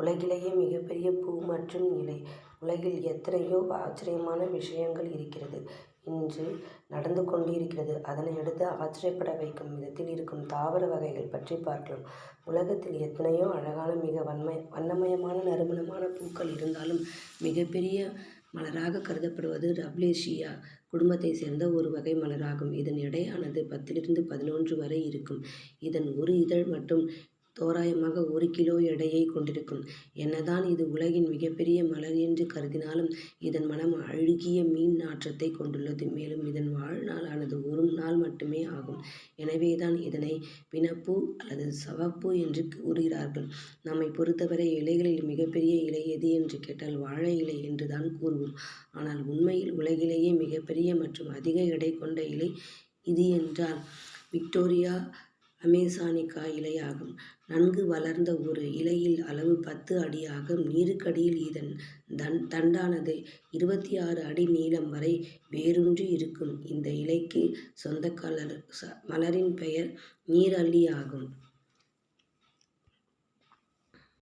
உலகிலேயே மிகப்பெரிய பூ மற்றும் இலை. உலகில் எத்தனையோ ஆச்சரியமான விஷயங்கள் இருக்கிறது. இன்று நடந்து கொண்டிருக்கிறது. அதனையடுத்து ஆச்சரியப்பட வைக்கும் விதத்தில் இருக்கும் தாவர வகைகள் பற்றி பார்க்கலாம். உலகத்தில் எத்தனையோ அழகான மிக வண்ணமயமான நறுமணமான பூக்கள் இருந்தாலும் மிகப்பெரிய மலராக கருதப்படுவது ரப்லேஷியா குடும்பத்தை சேர்ந்த ஒரு வகை மலராகும். இதன் எடையானது பத்திலிருந்து பதினொன்று வரை இருக்கும். இதன் ஒரு இதழ் மற்றும் தோராயமாக ஒரு கிலோ எடையை கொண்டிருக்கும். என்னதான் இது உலகின் மிகப்பெரிய மலர் என்று கருதினாலும் இதன் மனம் அழுகிய மீன் நாற்றத்தைக் கொண்டுள்ளது. மேலும் இதன் வாழ்நாளானது ஒரு நாள் மட்டுமே ஆகும். எனவேதான் இதனை பிணப்பூ அல்லது சவப்பூ என்று கூறுகிறார்கள். நம்மைப் பொறுத்தவரை இலைகளில் மிகப்பெரிய இலை எது என்று கேட்டால் வாழை இலை என்றுதான் கூறுவோம். ஆனால் உண்மையில் உலகிலேயே மிகப்பெரிய மற்றும் அதிக எடை கொண்ட இலை இது என்றால் விக்டோரியா அமேசானிக்கா இலையாகும். நன்கு வளர்ந்த ஒரு இலையில் அளவு பத்து அடியாகும். நீருக்கடியில் இதன் தண்டானது இருபத்தாறு அடி நீளம் வரை வேரூன்றி இருக்கும். இந்த இலைக்குச் சொந்தமான மலரின் பெயர் நீரல்லி ஆகும்.